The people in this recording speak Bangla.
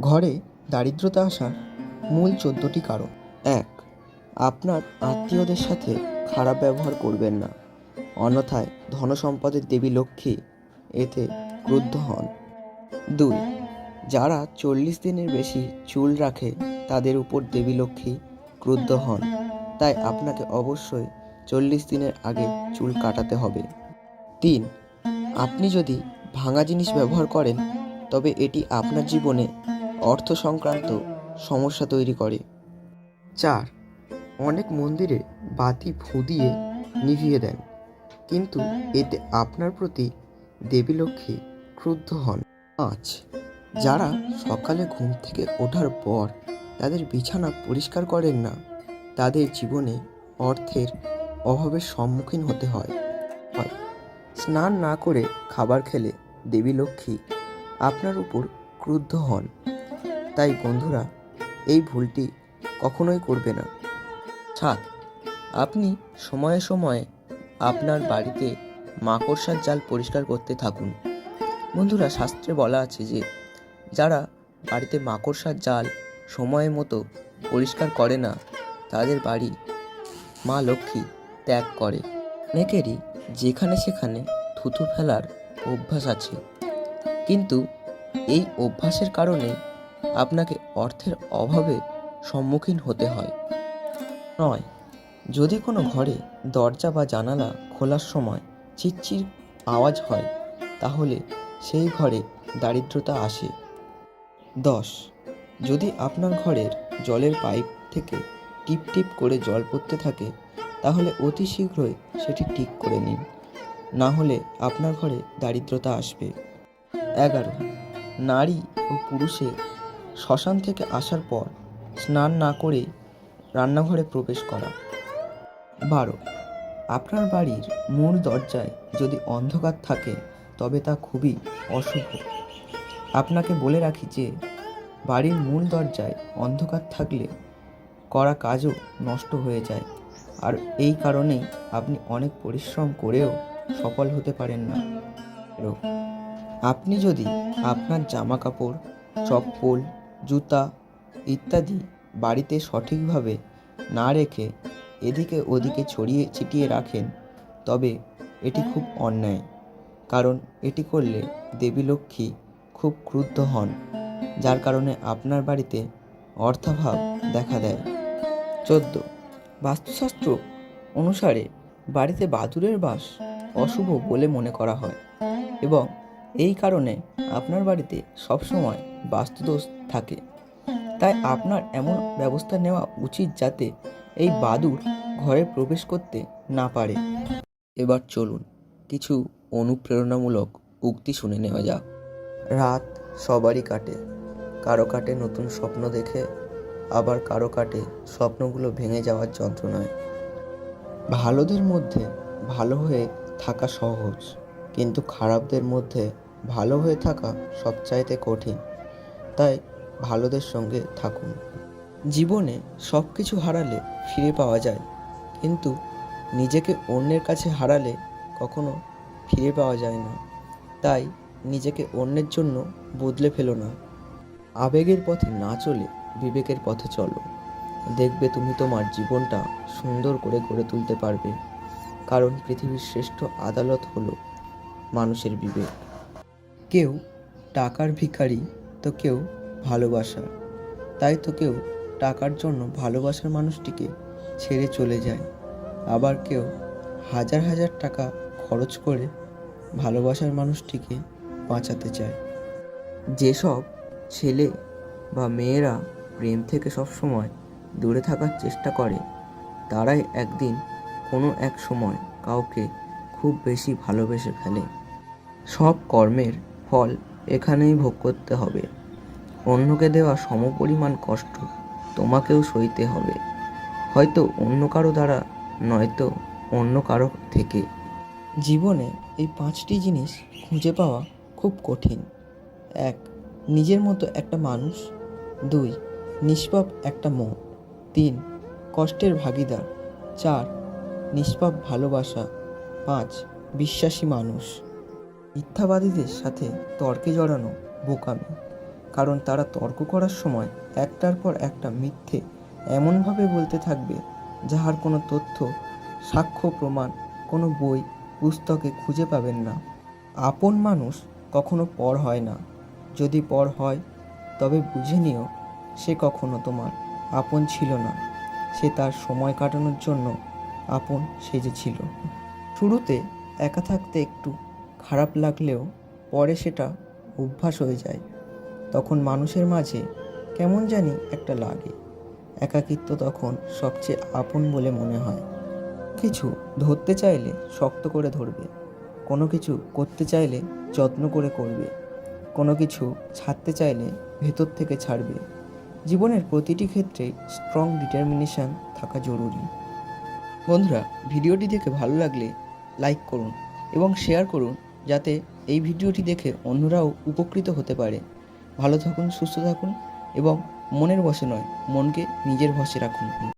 ঘরে দারিদ্রতা আসার মূল চোদ্দোটি কারণ। এক, আপনার আত্মীয়দের সাথে খারাপ ব্যবহার করবেন না। অন্যথায় ধনসম্পদের দেবী লক্ষ্মী এতে ক্রুদ্ধ হন। দুই, যারা চল্লিশ দিনের বেশি চুল রাখে তাদের উপর দেবী লক্ষ্মী ক্রুদ্ধ হন। তাই আপনাকে অবশ্যই চল্লিশ দিনের আগে চুল কাটাতে হবে। তিন, আপনি যদি ভাঙা জিনিস ব্যবহার করেন, তবে এটি আপনার জীবনে অর্থ সংক্রান্ত সমস্যা তৈরি করে। চার, অনেক মন্দিরে বাতি ফু দিয়ে নিভিয়ে দেন, কিন্তু এতে আপনার প্রতি দেবী লক্ষ্মী ক্রুদ্ধ হন। পাঁচ, যারা সকালে ঘুম থেকে ওঠার পর তাদের বিছানা পরিষ্কার করেন না, তাদের জীবনে অর্থের অভাবের সম্মুখীন হতে হয়। হয় স্নান না করে খাবার খেলে দেবী লক্ষ্মী আপনার উপর ক্রুদ্ধ হন। তাই বন্ধুরা, এই ভুলটি কখনোই করবে না। সাত আপনি সময়ে সময়ে আপনার বাড়িতে মাকড়সার জাল পরিষ্কার করতে থাকুন। বন্ধুরা, শাস্ত্রে বলা আছে যে, যারা বাড়িতে মাকড়সার জাল সময় মতো পরিষ্কার করে না, তাদের বাড়ি মা লক্ষ্মী ত্যাগ করে। অনেকেরই যেখানে সেখানে থুতু ফেলার অভ্যাস আছে। কিন্তু এই অভ্যাসের কারণে আপনাকে অর্থের অভাবে সম্মুখীন হতে হয়। নয়, যদি কোনো ঘরে দরজা বা জানালা খোলার সময় চিরচির আওয়াজ হয়, তাহলে সেই ঘরে দারিদ্রতা আসে। দশ, যদি আপনার ঘরের জলের পাইপ থেকে টিপ টিপ করে জল পড়তে থাকে, তাহলে অতি শীঘ্রই সেটি ঠিক করে নিন। না হলে আপনার ঘরে দারিদ্রতা আসবে। এগারো, নারী ও পুরুষে শ্মশান থেকে আসার পর স্নান না করে রান্নাঘরে প্রবেশ করা। বারো। আপনার বাড়ির মূল দরজায় যদি অন্ধকার থাকে, তবে তা খুবই অশুভ। আপনাকে বলে রাখি যে, বাড়ির মূল দরজায় অন্ধকার থাকলে করা কাজও নষ্ট হয়ে যায়। আর এই কারণেই আপনি অনেক পরিশ্রম করেও সফল হতে পারেন না। আপনি যদি আপনার জামা কাপড় চপ্পল জুতা ইত্যাদি বাড়িতে সঠিকভাবে না রেখে এদিকে ওদিকে ছড়িয়ে ছিটিয়ে রাখেন, তবে এটি খুব অন্যায়, কারণ এটি করলে দেবী লক্ষ্মী খুব ক্রুদ্ধ হন, যার কারণে আপনার বাড়িতে অর্থাভাব দেখা দেয়। চোদ্দ। বাস্তুশাস্ত্র অনুসারে বাড়িতে বাদুরের বাস অশুভ বলে মনে করা হয় এবং এই কারণে আপনার বাড়িতে সবসময় বাস্তুদোষ থাকে। তাই আপনার এমন ব্যবস্থা নেওয়া উচিত যাতে এই বাদুর ঘরে প্রবেশ করতে না পারে। এবার চলুন কিছু অনুপ্রেরণামূলক উক্তি শুনে নেওয়া যাক। রাত সবারই কাটে। কারও কাটে নতুন স্বপ্ন দেখে, আবার কারও কাটে স্বপ্নগুলো ভেঙে যাওয়ার যন্ত্রণায়। ভালোদের মধ্যে ভালো হয়ে থাকা সহজ। কিন্তু খারাপদের মধ্যে ভালো হয়ে থাকা সবচাইতে কঠিন। তাই ভালোদের সঙ্গে থাকুন। জীবনে সব কিছু হারালে ফিরে পাওয়া যায়, কিন্তু নিজেকে অন্যের কাছে হারালে কখনো ফিরে পাওয়া যায় না। তাই নিজেকে অন্যের জন্য বদলে ফেলো না। আবেগের পথে না চলে বিবেকের পথে চলো। দেখবে তুমি তোমার জীবনটা সুন্দর করে গড়ে তুলতে পারবে। কারণ পৃথিবীর শ্রেষ্ঠ আদালত হলো মানুষের বিবেক। কেউ টাকার ভিখারি তো কেউ ভালোবাসার। তাই তো কেউ টাকার জন্য ভালোবাসার মানুষটিকে ছেড়ে চলে যায়। আবার কেউ হাজার হাজার টাকা খরচ করে ভালোবাসার মানুষটিকে বাঁচাতে চায়। যেসব ছেলে বা মেয়েরা প্রেম থেকে সবসময় দূরে থাকার চেষ্টা করে, তারাই একদিন কোনো এক সময় কাউকে খুব বেশি ভালোবেসে ফেলে। সব কর্মের ফল এখানেই ভোগ করতে হবে। অন্যকে দেওয়া সমপরিমাণ কষ্ট তোমাকেও সইতে হবে। হয়তো অন্য কারও দ্বারা নয়তো অন্য কারও থেকে। জীবনে এই পাঁচটি জিনিস খুঁজে পাওয়া খুব কঠিন। এক, নিজের মতো একটা মানুষ। দুই, নিষ্পাপ একটা মন। তিন, কষ্টের ভাগিদার। চার, নিষ্পাপ ভালোবাসা। পাঁচ, বিশ্বাসী মানুষ। মিথ্যাবাদীদের সাথে তর্কে জড়ানো বোকামি, কারণ তারা তর্ক করার সময় একটার পর একটা মিথ্যে এমনভাবে বলতে থাকবে, যাহার কোনো তথ্য, সাক্ষ্য, প্রমাণ, কোনো বই, পুস্তকে খুঁজে পাবেন না। আপন মানুষ কখনো পর হয় না। যদি পর হয়, তবে বুঝে নিও, সে কখনো তোমার আপন ছিল না। সে তার সময় কাটানোর জন্য আপন সেজেছিল। শুরুতে একা থাকতে একটু খারাপ লাগলেও পরে সেটা অভ্যাস হয়ে যায়। তখন মানুষের মাঝে কেমন জানি একটা লাগে। একাকিত্ব তখন সবচেয়ে আপন বলে মনে হয়। কিছু ধরতে চাইলে শক্ত করে ধরবে, কোনো কিছু করতে চাইলে যত্ন করে করবে, কোনো কিছু ছাড়তে চাইলে ভেতর থেকে ছাড়বে। জীবনের প্রতিটি ক্ষেত্রে স্ট্রং ডিটারমিনেশন থাকা জরুরি। বন্ধুরা, ভিডিওটি দেখে ভালো লাগলে লাইক করুন এবং শেয়ার করুন। যাতে এই ভিডিওটি দেখে অন্যরাও উপকৃত হতে পারে। ভালো থাকুন, সুস্থ থাকুন এবং মনের বসে নয়, মনকে নিজের ভসে রাখুন।